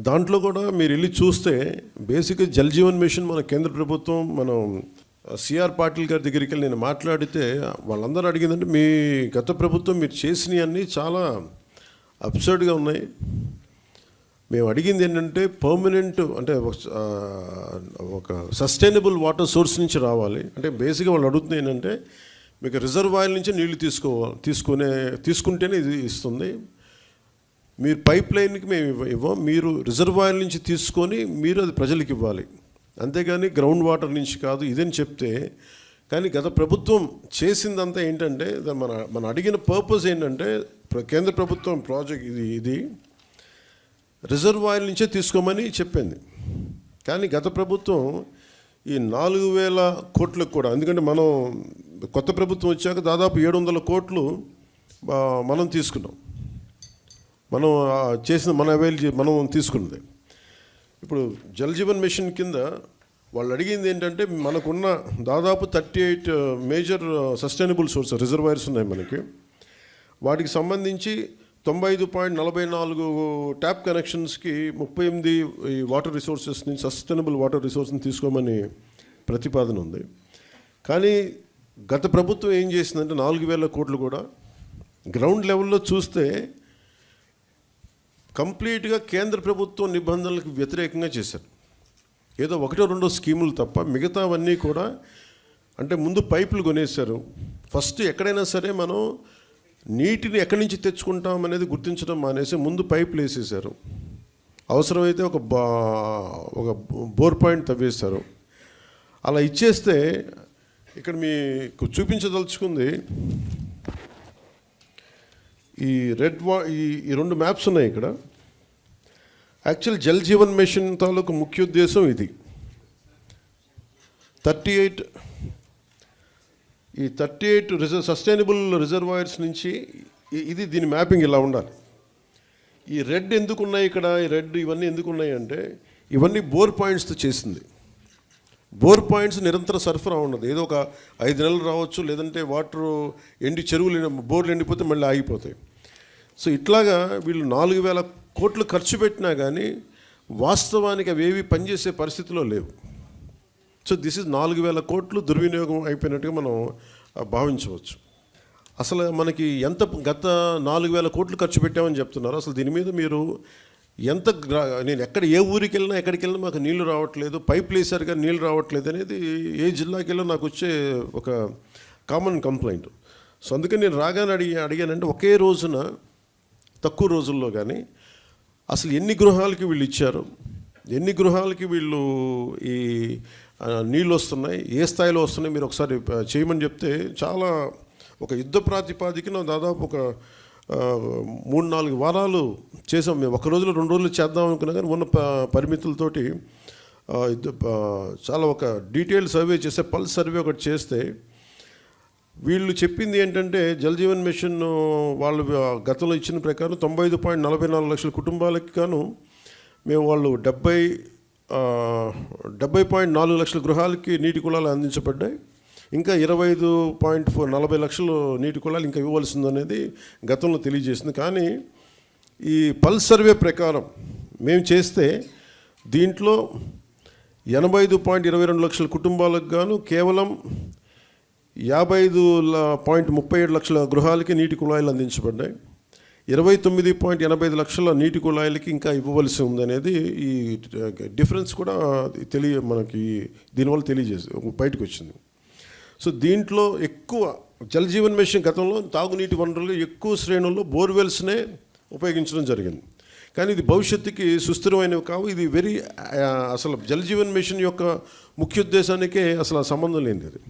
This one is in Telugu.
దాంట్లో కూడా మీరు వెళ్ళి చూస్తే బేసిక్గా జల్ జీవన్ మిషన్ మన కేంద్ర ప్రభుత్వం మనం సిఆర్ పాటిల్ గారి దగ్గరికి వెళ్ళి నేను మాట్లాడితే వాళ్ళందరూ అడిగిందంటే మీ గత ప్రభుత్వం మీరు చేసినవి అన్నీ చాలా అబ్సర్డ్గా ఉన్నాయి. మేము అడిగింది ఏంటంటే పర్మనెంట్ అంటే ఒక- ఒక సస్టైనబుల్ వాటర్ సోర్స్ నుంచి రావాలి. అంటే బేసిక్గా వాళ్ళు అడుగుతుంది ఏంటంటే మీకు రిజర్వాయర్ నుంచి నీళ్ళు తీసుకోవాలి తీసుకునే తీసుకుంటేనే ఇది ఇస్తుంది. మీరు పైప్ లైన్కి మేము ఇవ్వ- ఇవ్వం. మీరు రిజర్వాయర్ నుంచి తీసుకొని మీరు అది ప్రజలకు ఇవ్వాలి. అంతేగాని గ్రౌండ్ వాటర్ నుంచి కాదు ఇదని చెప్తే కానీ గత ప్రభుత్వం చేసిందంతా ఏంటంటే మన మన అడిగిన పర్పస్ ఏంటంటే ప్ర- కేంద్ర ప్రభుత్వం ప్రాజెక్ట్ ఇది ఇది రిజర్వాయర్ నుంచే తీసుకోమని చెప్పింది. కానీ గత ప్రభుత్వం ఈ నాలుగు వేల కోట్లకు కూడా ఎందుకంటే మనం కొత్త ప్రభుత్వం వచ్చాక దాదాపు ఏడు వందల కోట్లు మనం తీసుకున్నాం. మనం చేసిన మన అవైల్ మనం తీసుకున్నది. ఇప్పుడు జల్ జీవన్ మిషన్ కింద వాళ్ళు అడిగింది ఏంటంటే మనకున్న దాదాపు thirty eight major sustainable source reservoirs ఉన్నాయి మనకి. వాటికి సంబంధించి తొంభై ఐదు పాయింట్ నలభై నాలుగు ట్యాప్ కనెక్షన్స్కి ముప్పై ఎనిమిది ఈ వాటర్ రిసోర్సెస్ నుంచి సస్టైనబుల్ వాటర్ రిసోర్స్ని తీసుకోమని ప్రతిపాదన ఉంది. కానీ గత ప్రభుత్వం ఏం చేసిందంటే నాలుగు వేల కోట్లు కూడా గ్రౌండ్ లెవెల్లో చూస్తే కంప్లీట్గా కేంద్ర ప్రభుత్వం నిబంధనలకు వ్యతిరేకంగా చేశారు. ఏదో ఒకటో రెండో స్కీములు తప్ప మిగతావన్నీ కూడా అంటే ముందు పైపులు కొనేశారు. ఫస్ట్ ఎక్కడైనా సరే మనం నీటిని ఎక్కడి నుంచి తెచ్చుకుంటాం అనేది గుర్తించడం మానేసి ముందు పైపులు వేసేసారు అవసరమైతే ఒక బా ఒక బోర్ పాయింట్ తవ్వేశారు. అలా ఇచ్చేస్తే ఇక్కడ మీకు చూపించదలుచుకుంది ఈ రెడ్ వా ఈ ఈ రెండు మ్యాప్స్ ఉన్నాయి ఇక్కడ. యాక్చువల్ జల్ జీవన్ మిషన్ తాలూకు ముఖ్య ఉద్దేశం ఇది. థర్టీ ఎయిట్ ఈ thirty eight reserve sustainable reservoirs నుంచి ఇది దీని మ్యాపింగ్ ఇలా ఉండాలి. ఈ రెడ్ ఎందుకు ఉన్నాయి ఇక్కడ? ఈ రెడ్ ఇవన్నీ ఎందుకు ఉన్నాయి అంటే ఇవన్నీ బోర్ పాయింట్స్తో చేసింది. బోర్ పాయింట్స్ నిరంతర సరఫరా ఉండదు ఏదో ఒక ఐదు నెలలు రావచ్చు లేదంటే వాటర్ ఎండి చెరువులు బోర్లు ఎండిపోతే మళ్ళీ ఆగిపోతాయి. సో ఇట్లాగా వీళ్ళు నాలుగు వేల కోట్లు ఖర్చు పెట్టినా కానీ వాస్తవానికి అవి ఏవి పనిచేసే పరిస్థితిలో లేవు. సో దిస్ ఇస్ నాలుగు వేల కోట్లు దుర్వినియోగం అయిపోయినట్టుగా మనం భావించవచ్చు. అసలు మనకి ఎంత గత నాలుగు వేల కోట్లు ఖర్చు పెట్టామని చెప్తున్నారు. అసలు దీని మీద మీరు ఎంత నేను ఎక్కడ ఏ ఊరికి వెళ్ళినా ఎక్కడికి వెళ్ళినా మాకు నీళ్ళు రావట్లేదు పైపులు వేసారు నీళ్ళు రావట్లేదు అనేది ఏ జిల్లాకి వెళ్ళినా నాకు వచ్చే ఒక కామన్ కంప్లైంట్ సో అందుకని నేను రాగానే అడిగి అడిగానంటే ఒకే రోజున తక్కువ రోజుల్లో కానీ అసలు ఎన్ని గృహాలకి వీళ్ళు ఇచ్చారు? ఎన్ని గృహాలకి వీళ్ళు ఈ నీళ్ళు వస్తున్నాయి? ఏ స్థాయిలో వస్తున్నాయి? మీరు ఒకసారి చేయమని చెప్తే చాలా ఒక యుద్ధ ప్రాతిపాదికన దాదాపు ఒక మూడు నాలుగు వారాలు చేసాం మేము. ఒక రోజులో రెండు రోజులు చేద్దాం అనుకున్నా కానీ ఉన్న ప- పరిమితులతోటి చాలా ఒక డీటెయిల్ సర్వే చేస్తే పల్స్ సర్వే ఒకటి చేస్తే వీళ్ళు చెప్పింది ఏంటంటే జలజీవన్ మిషన్ వాళ్ళు గతంలో ఇచ్చిన ప్రకారం తొంభై ఐదు పాయింట్ నలభై నాలుగు లక్షల కుటుంబాలకి గాను మేము వాళ్ళు డెబ్బై డెబ్బై పాయింట్ నాలుగు లక్షల గృహాలకి నీటి కులాలు అందించబడ్డాయి. ఇంకా ఇరవై ఐదు పాయింట్ ఫోర్ నలభై లక్షలు నీటి కులాలు ఇంకా ఇవ్వాల్సిందనేది గతంలో తెలియజేసింది. కానీ ఈ పల్స్ సర్వే ప్రకారం మేము చేస్తే దీంట్లో ఎనభై ఐదు పాయింట్ ఇరవై రెండు లక్షల కుటుంబాలకు గాను కేవలం యాభై ఐదు పాయింట్ ముప్పై ఏడు లక్షల గృహాలకి నీటి కుళాయిలు అందించబడ్డాయి. ఇరవై తొమ్మిది పాయింట్ ఎనభై ఐదు లక్షల నీటి కుళాయిలకి ఇంకా ఇవ్వవలసి ఉందనేది ఈ డిఫరెన్స్ కూడా తెలియ మనకి దీనివల్ల తెలియజేసి బయటకు వచ్చింది సో దీంట్లో ఎక్కువ జలజీవన్ మిషన్ గతంలో తాగునీటి వనరులు ఎక్కువ శ్రేణుల్లో బోర్వెల్స్నే ఉపయోగించడం జరిగింది. కానీ ఇది భవిష్యత్తుకి సుస్థిరమైనవి కావు ఇది వెరీ అసలు జలజీవన్ మిషన్ యొక్క ముఖ్య ఉద్దేశానికే అసలు సంబంధం లేనిది.